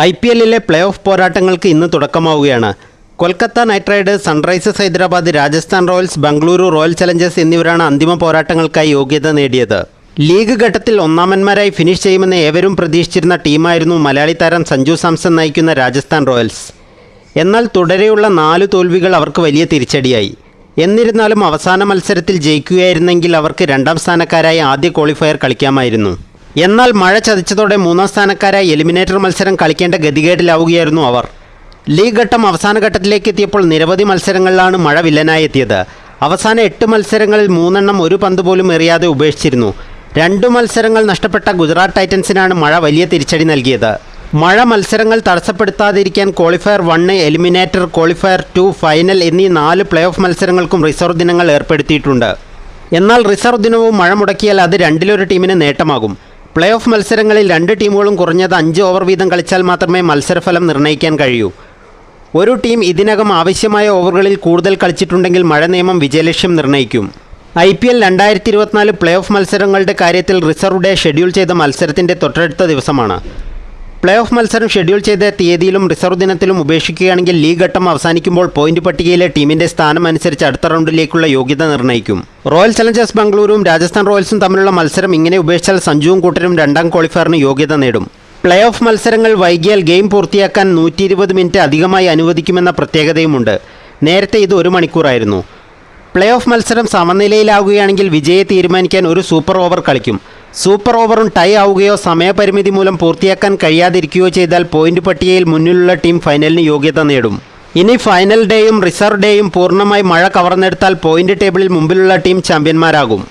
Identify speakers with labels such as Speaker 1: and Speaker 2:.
Speaker 1: I P എല്ലിലെ play off പോരാട്ടങ്ങൾക്ക് ഇന്ന് തുടക്കമാവുകയാണ്. Kolkata Knight Riders Sunrisers Hyderabad Rajasthan Royals Bengaluru Royal Challengers എന്നിവരാണ് അന്തിമ പോരാട്ടങ്ങൾക്കായി യോഗ്യത നേടിയത്. ലീഗ് ഘട്ടത്തിൽ ഒന്നാമന്മാരായി ഫിനിഷ് ചെയ്യുമെന്ന് ഏവരും പ്രതീക്ഷിച്ചിരുന്ന ടീമായിരുന്നു മലയാളി താരം സഞ്ജു സാംസൺ നയിക്കുന്ന രാജസ്ഥാൻ റോയൽസ്. എന്നാൽ തുടരെയുള്ള നാല് തോൽവികൾ അവർക്ക് വലിയ തിരിച്ചടിയായി. എന്നിരുന്നാലും അവസാന മത്സരത്തിൽ ജയിക്കുകയായിരുന്നെങ്കിൽ അവർക്ക് രണ്ടാം സ്ഥാനക്കാരായി ആദ്യ ക്വാളിഫയർ കളിക്കാമായിരുന്നു. എന്നാൽ മഴ ചതിച്ചതോടെ മൂന്നാം സ്ഥാനക്കാരായ എലിമിനേറ്റർ മത്സരം കളിക്കേണ്ട ഗതികേടിലാവുകയായിരുന്നു അവർ. ലീഗ് ഘട്ടം അവസാന ഘട്ടത്തിലേക്ക് എത്തിയപ്പോൾ നിരവധി മത്സരങ്ങളിലാണ് മഴ വില്ലനായി എത്തിയത്. അവസാന എട്ട് മത്സരങ്ങളിൽ മൂന്നെണ്ണം ഒരു പന്ത് പോലും എറിയാതെ ഉപേക്ഷിച്ചിരുന്നു. രണ്ടു മത്സരങ്ങൾ നഷ്ടപ്പെട്ട ഗുജറാത്ത് ടൈറ്റൻസിനാണ് മഴ വലിയ തിരിച്ചടി നൽകിയത്. മഴ മത്സരങ്ങൾ തടസ്സപ്പെടുത്താതിരിക്കാൻ qualifier one eliminator qualifier two final എന്നീ നാല് പ്ലേ ഓഫ് മത്സരങ്ങൾക്കും റിസർവ് ദിനങ്ങൾ ഏർപ്പെടുത്തിയിട്ടുണ്ട്. എന്നാൽ റിസർവ് ദിനവും മഴ മുടക്കിയാൽ അത് രണ്ടിലൊരു ടീമിന് നേട്ടമാകും. പ്ലേ ഓഫ് മത്സരങ്ങളിൽ രണ്ട് ടീമുകളും കുറഞ്ഞത് അഞ്ച് ഓവർ വീതം കളിച്ചാൽ മാത്രമേ മത്സരഫലം നിർണയിക്കാൻ കഴിയൂ. ഒരു ടീം ഇതിനകം ആവശ്യമായ ഓവറുകളിൽ കൂടുതൽ കളിച്ചിട്ടുണ്ടെങ്കിൽ മഴ നിയമം വിജയലക്ഷ്യം നിർണയിക്കും. ഐ പി എൽ രണ്ടായിരത്തി ഇരുപത്തിനാല് പ്ലേ ഓഫ് മത്സരങ്ങളുടെ കാര്യത്തിൽ റിസർവ് ഡേ ഷെഡ്യൂൾ ചെയ്ത മത്സരത്തിന്റെ തൊട്ടടുത്ത ദിവസമാണ്. പ്ലേ ഓഫ് മത്സരം ഷെഡ്യൂൾ ചെയ്ത തീയതിയിലും റിസർവ് ദിനത്തിലും ഉപേക്ഷിക്കുകയാണെങ്കിൽ ലീഗ് ഘട്ടം അവസാനിക്കുമ്പോൾ പോയിന്റ് പട്ടികയിലെ ടീമിന്റെ സ്ഥാനം അനുസരിച്ച് അടുത്ത റൗണ്ടിലേക്കുള്ള യോഗ്യത നിർണയിക്കും. റോയൽ ചലഞ്ചേഴ്സ് ബംഗളൂരുവും രാജസ്ഥാൻ റോയൽസും തമ്മിലുള്ള മത്സരം ഇങ്ങനെ ഉപേക്ഷിച്ചാൽ സഞ്ജുവും കൂട്ടരും രണ്ടാം ക്വാളിഫയറിന് യോഗ്യത നേടും. പ്ലേ ഓഫ് മത്സരങ്ങൾ വൈകിയാൽ ഗെയിം പൂർത്തിയാക്കാൻ നൂറ്റി മിനിറ്റ് അധികമായി അനുവദിക്കുമെന്ന പ്രത്യേകതയുമുണ്ട്. നേരത്തെ ഇത് ഒരു മണിക്കൂറായിരുന്നു. പ്ലേ ഓഫ് മത്സരം സമനിലയിലാവുകയാണെങ്കിൽ വിജയെ തീരുമാനിക്കാൻ ഒരു സൂപ്പർ ഓവർ കളിക്കും. സൂപ്പർ ഓവറും ടൈ ആവുകയോ സമയപരിമിതി മൂലം പൂർത്തിയാക്കാൻ കഴിയാതിരിക്കുകയോ ചെയ്താൽ പോയിന്റ് പട്ടികയിൽ മുന്നിലുള്ള ടീം ഫൈനലിന് യോഗ്യത നേടും. ഇനി ഫൈനൽ ഡേയും റിസർവ് ഡേയും പൂർണമായി മഴ കവർന്നെടുത്താൽ പോയിന്റ് ടേബിളിൽ മുമ്പിലുള്ള ടീം ചാമ്പ്യന്മാരാകും.